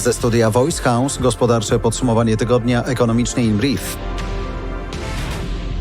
Ze studia Voice House gospodarcze podsumowanie tygodnia Ekonomiczny in Brief.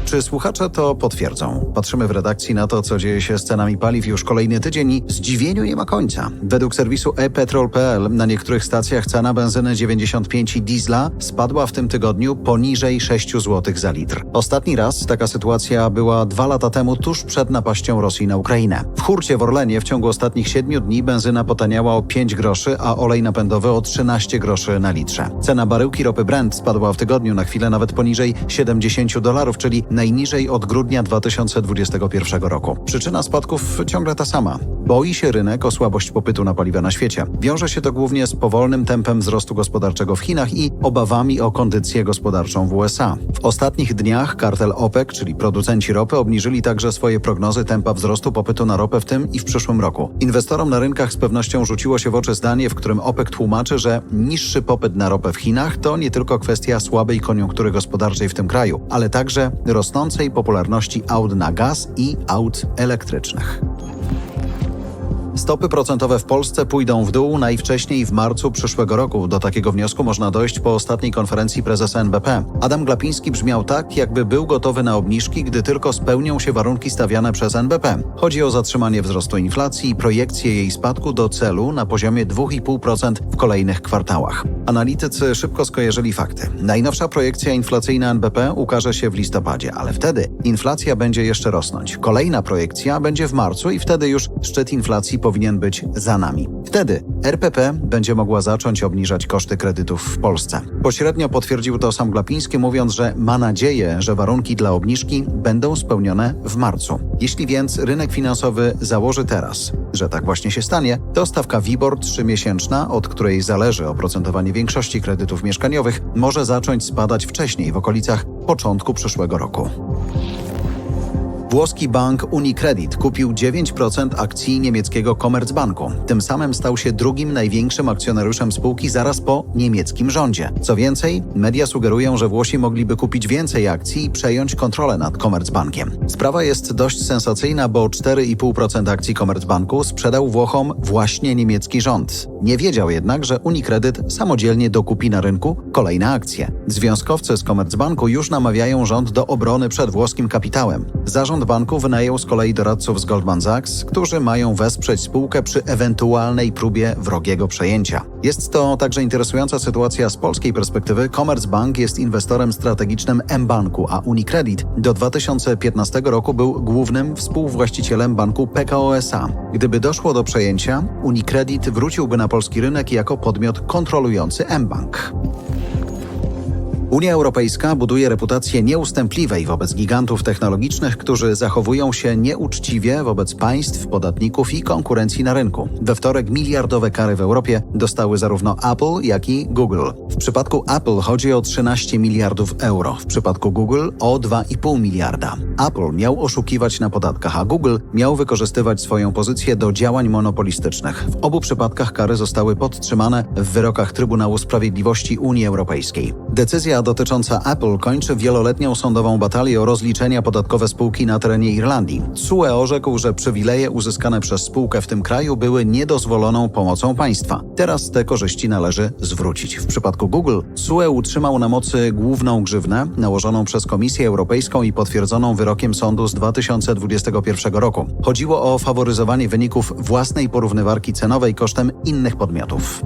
Czy słuchacze to potwierdzą? Patrzymy w redakcji na to, co dzieje się z cenami paliw już kolejny tydzień i zdziwieniu nie ma końca. Według serwisu ePetrol.pl na niektórych stacjach cena benzyny 95 i diesla spadła w tym tygodniu poniżej 6 zł za litr. Ostatni raz taka sytuacja była dwa lata temu, tuż przed napaścią Rosji na Ukrainę. W hurcie w Orlenie w ciągu ostatnich 7 dni benzyna potaniała o 5 groszy, a olej napędowy o 13 groszy na litrze. Cena baryłki ropy Brent spadła w tygodniu na chwilę nawet poniżej 70 dolarów, czyli najniżej od grudnia 2021 roku. Przyczyna spadków ciągle ta sama. Boi się rynek o słabość popytu na paliwa na świecie. Wiąże się to głównie z powolnym tempem wzrostu gospodarczego w Chinach i obawami o kondycję gospodarczą w USA. W ostatnich dniach kartel OPEC, czyli producenci ropy, obniżyli także swoje prognozy tempa wzrostu popytu na ropę w tym i w przyszłym roku. Inwestorom na rynkach z pewnością rzuciło się w oczy zdanie, w którym OPEC tłumaczy, że niższy popyt na ropę w Chinach to nie tylko kwestia słabej koniunktury gospodarczej w tym kraju, ale także rosnącej popularności aut na gaz i aut elektrycznych. Stopy procentowe w Polsce pójdą w dół najwcześniej w marcu przyszłego roku. Do takiego wniosku można dojść po ostatniej konferencji prezesa NBP. Adam Glapiński brzmiał tak, jakby był gotowy na obniżki, gdy tylko spełnią się warunki stawiane przez NBP. Chodzi o zatrzymanie wzrostu inflacji i projekcję jej spadku do celu na poziomie 2,5% w kolejnych kwartałach. Analitycy szybko skojarzyli fakty. Najnowsza projekcja inflacyjna NBP ukaże się w listopadzie, ale wtedy inflacja będzie jeszcze rosnąć. Kolejna projekcja będzie w marcu i wtedy już szczyt inflacji powinien być za nami. Wtedy RPP będzie mogła zacząć obniżać koszty kredytów w Polsce. Pośrednio potwierdził to sam Glapiński, mówiąc, że ma nadzieję, że warunki dla obniżki będą spełnione w marcu. Jeśli więc rynek finansowy założy teraz, że tak właśnie się stanie, to stawka WIBOR trzymiesięczna, od której zależy oprocentowanie większości kredytów mieszkaniowych, może zacząć spadać wcześniej, w okolicach początku przyszłego roku. Włoski bank Unicredit kupił 9% akcji niemieckiego Commerzbanku. Tym samym stał się drugim największym akcjonariuszem spółki zaraz po niemieckim rządzie. Co więcej, media sugerują, że Włosi mogliby kupić więcej akcji i przejąć kontrolę nad Commerzbankiem. Sprawa jest dość sensacyjna, bo 4,5% akcji Commerzbanku sprzedał Włochom właśnie niemiecki rząd. Nie wiedział jednak, że Unicredit samodzielnie dokupi na rynku kolejne akcje. Związkowcy z Commerzbanku już namawiają rząd do obrony przed włoskim kapitałem. Zarząd banku wynajął z kolei doradców z Goldman Sachs, którzy mają wesprzeć spółkę przy ewentualnej próbie wrogiego przejęcia. Jest to także interesująca sytuacja z polskiej perspektywy. Commerzbank jest inwestorem strategicznym mBanku, a Unicredit do 2015 roku był głównym współwłaścicielem banku PKO SA. Gdyby doszło do przejęcia, Unicredit wróciłby na polski rynek jako podmiot kontrolujący mBank. Unia Europejska buduje reputację nieustępliwej wobec gigantów technologicznych, którzy zachowują się nieuczciwie wobec państw, podatników i konkurencji na rynku. We wtorek miliardowe kary w Europie dostały zarówno Apple, jak i Google. W przypadku Apple chodzi o 13 miliardów euro, w przypadku Google o 2,5 miliarda. Apple miał oszukiwać na podatkach, a Google miał wykorzystywać swoją pozycję do działań monopolistycznych. W obu przypadkach kary zostały podtrzymane w wyrokach Trybunału Sprawiedliwości Unii Europejskiej. Decyzja dotycząca Apple kończy wieloletnią sądową batalię o rozliczenia podatkowe spółki na terenie Irlandii. CUE orzekł, że przywileje uzyskane przez spółkę w tym kraju były niedozwoloną pomocą państwa. Teraz te korzyści należy zwrócić. W przypadku Google CUE utrzymał na mocy główną grzywnę nałożoną przez Komisję Europejską i potwierdzoną wyrokiem sądu z 2021 roku. Chodziło o faworyzowanie wyników własnej porównywarki cenowej kosztem innych podmiotów.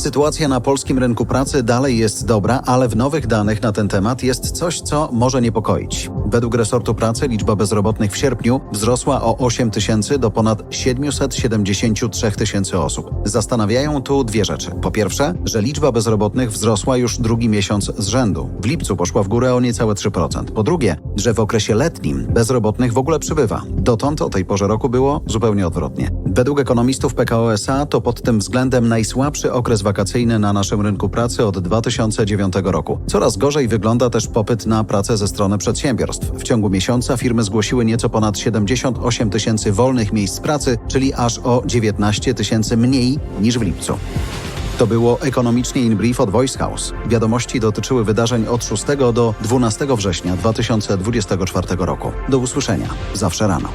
Sytuacja na polskim rynku pracy dalej jest dobra, ale w nowych danych na ten temat jest coś, co może niepokoić. Według resortu pracy liczba bezrobotnych w sierpniu wzrosła o 8 tysięcy do ponad 773 tysięcy osób. Zastanawiają tu dwie rzeczy. Po pierwsze, że liczba bezrobotnych wzrosła już drugi miesiąc z rzędu. W lipcu poszła w górę o niecałe 3%. Po drugie, że w okresie letnim bezrobotnych w ogóle przybywa. Dotąd o tej porze roku było zupełnie odwrotnie. Według ekonomistów PKO SA to pod tym względem najsłabszy okres wakacyjny na naszym rynku pracy od 2009 roku. Coraz gorzej wygląda też popyt na pracę ze strony przedsiębiorstw. W ciągu miesiąca firmy zgłosiły nieco ponad 78 tysięcy wolnych miejsc pracy, czyli aż o 19 tysięcy mniej niż w lipcu. To było ekonomicznie in brief od Voice House. Wiadomości dotyczyły wydarzeń od 6 do 12 września 2024 roku. Do usłyszenia zawsze rano.